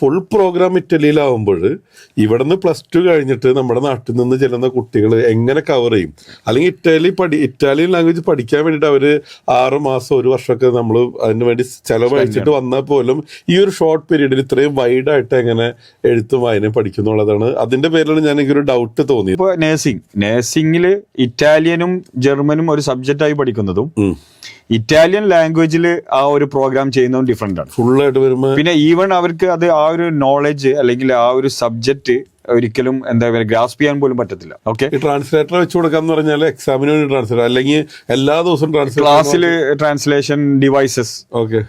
Full programme ഇറ്റലിയിലാവുമ്പോൾ ഇവിടെ നിന്ന് plus two കഴിഞ്ഞിട്ട് നമ്മുടെ നാട്ടിൽ നിന്ന് ചെല്ലുന്ന കുട്ടികൾ എങ്ങനെ കവർ ചെയ്യും? അല്ലെങ്കിൽ ഇറ്റാലി പഠി ഇറ്റാലിയൻ ലാംഗ്വേജ് പഠിക്കാൻ വേണ്ടിയിട്ട് അവർ ആറ് മാസം ഒരു വർഷമൊക്കെ നമ്മൾ അതിന് വേണ്ടി ചെലവഴിച്ചിട്ട് വന്നാൽ പോലും ഈ ഒരു ഷോർട്ട് പീരീഡിൽ ഇത്രയും വൈഡായിട്ട് എങ്ങനെ എഴുത്തും വായനയും പഠിക്കുന്നുള്ളതാണ് അതിന്റെ പേരിലാണ് ഞാൻ എനിക്കൊരു ഡൗട്ട് തോന്നി ഇപ്പൊ നേഴ്സിംഗ് നേഴ്സിംഗിൽ ഇറ്റാലിയനും ജർമ്മനും ഒരു സബ്ജക്റ്റായി പഠിക്കുന്നതും ഇറ്റാലിയൻ ലാംഗ്വേജിൽ ആ ഒരു പ്രോഗ്രാം ചെയ്യുന്നതും ഡിഫറെന്റ് ആണ്. ഫുള്ളായിട്ട് വരുമ്പോൾ പിന്നെ ഈവൻ അവർക്ക് അത് ആ ഒരു നോളജ് അല്ലെങ്കിൽ ആ ഒരു സബ്ജക്റ്റ് ഒരിക്കലും എന്താ പറയുക ഗ്രാസ്പ് ചെയ്യാൻ പോലും പറ്റത്തില്ല. ഓക്കെ ട്രാൻസ്ലേറ്റർ വെച്ച് കൊടുക്കാന്ന് പറഞ്ഞാൽ എക്സാമിന് വേണ്ടി ട്രാൻസ്ലേറ്റർ അല്ലെങ്കിൽ എല്ലാ ദിവസവും ട്രാൻസ്ലേറ്റ് ക്ലാസ്സിൽ ട്രാൻസ്ലേഷൻ ഡിവൈസസ് ഓക്കെ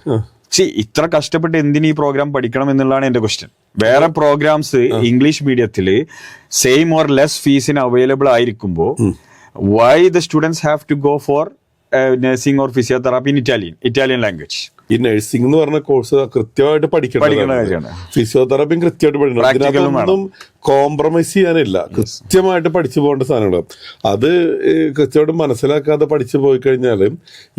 സി ഇത്ര കഷ്ടപ്പെട്ട് എന്തിനു ഈ പ്രോഗ്രാം പഠിക്കണം എന്നുള്ളതാണ് എന്റെ ക്വസ്റ്റ്യൻ വേറെ പ്രോഗ്രാംസ് ഇംഗ്ലീഷ് മീഡിയത്തിൽ സെയിം ഓർ ലെസ് ഫീസിന് അവൈലബിൾ ആയിരിക്കുമ്പോൾ why the students have to go for nursing or physiotherapy in Italian Italian language ഈ നഴ്സിംഗ് എന്ന് പറഞ്ഞ കോഴ്സ് കൃത്യമായിട്ട് പഠിക്കണം. ഫിസിയോതെറാപ്പിയും കൃത്യമായിട്ട് പഠിക്കണം. അതിനകത്തൊന്നും കോംപ്രമൈസ് ചെയ്യാനില്ല. കൃത്യമായിട്ട് പഠിച്ചു പോകേണ്ട സാധനങ്ങൾ അത് കൃത്യമായിട്ട് മനസ്സിലാക്കാതെ പഠിച്ചു പോയി കഴിഞ്ഞാൽ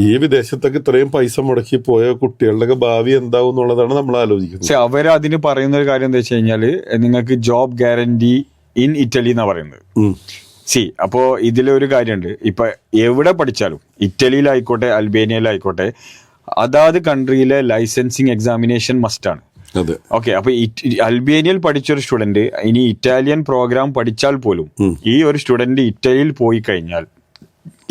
ഈ വിദേശത്തൊക്കെ ഇത്രയും പൈസ മുടക്കി പോയ കുട്ടികളുടെ ഭാവി എന്താവും എന്നുള്ളതാണ് നമ്മൾ ആലോചിക്കുന്നത്. പക്ഷെ അവർ അതിന് പറയുന്ന ഒരു കാര്യം എന്താ വെച്ച് കഴിഞ്ഞാൽ നിങ്ങൾക്ക് ജോബ് ഗ്യാരണ്ടി ഇൻ ഇറ്റലി എന്നാ പറയുന്നത്. സി അപ്പോ ഇതിലൊരു കാര്യമുണ്ട്. ഇപ്പൊ എവിടെ പഠിച്ചാലും ഇറ്റലിയിലായിക്കോട്ടെ അൽബേനിയയിലായിക്കോട്ടെ അതാത് കൺട്രിയിലെ ലൈസൻസിങ് എക്സാമിനേഷൻ മസ്റ്റ് ആണ്. അതെ. ഓക്കെ അപ്പൊ അൽബേനിയയിൽ പഠിച്ച ഒരു സ്റ്റുഡന്റ് ഇനി ഇറ്റാലിയൻ പ്രോഗ്രാം പഠിച്ചാൽ പോലും ഈ ഒരു സ്റ്റുഡന്റ് ഇറ്റലിയിൽ പോയി കഴിഞ്ഞാൽ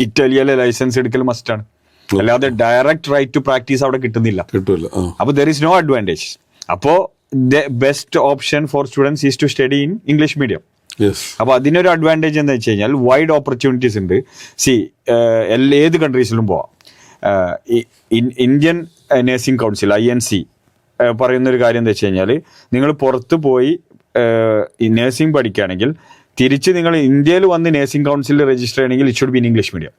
ഇറ്റലിയിലെ ലൈസൻസ് എടുക്കൽ മസ്റ്റ് ആണ്. അല്ലാതെ ഡയറക്റ്റ് റൈറ്റ് ടു പ്രാക്ടീസ് അവിടെ കിട്ടുന്നില്ല. കിട്ടൂല ആ. അപ്പൊ ദർ ഇസ് നോ അഡ്വാന്റേജ് അപ്പോ the best option for students is to study in English medium അപ്പൊ അതിനൊരു അഡ്വാന്റേജ് എന്താ വെച്ച് കഴിഞ്ഞാൽ വൈഡ് ഓപ്പർച്യൂണിറ്റീസ് ഉണ്ട്. സി ഏത് കൺട്രീസിലും പോവാം. Indian nursing council I N C പറയുന്നൊരു കാര്യം എന്താ വെച്ച് കഴിഞ്ഞാൽ നിങ്ങൾ പുറത്ത് പോയി നേഴ്സിംഗ് പഠിക്കുകയാണെങ്കിൽ തിരിച്ച് നിങ്ങൾ ഇന്ത്യയിൽ വന്ന് നേഴ്സിംഗ് കൗൺസിലിൽ രജിസ്റ്റർ ചെയ്യണമെങ്കിൽ it should be in English medium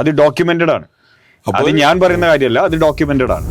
അത് ഡോക്യുമെന്റഡ് ആണ്. അത് ഞാൻ പറയുന്ന കാര്യമല്ല അത് ഡോക്യുമെന്റഡ് ആണ്.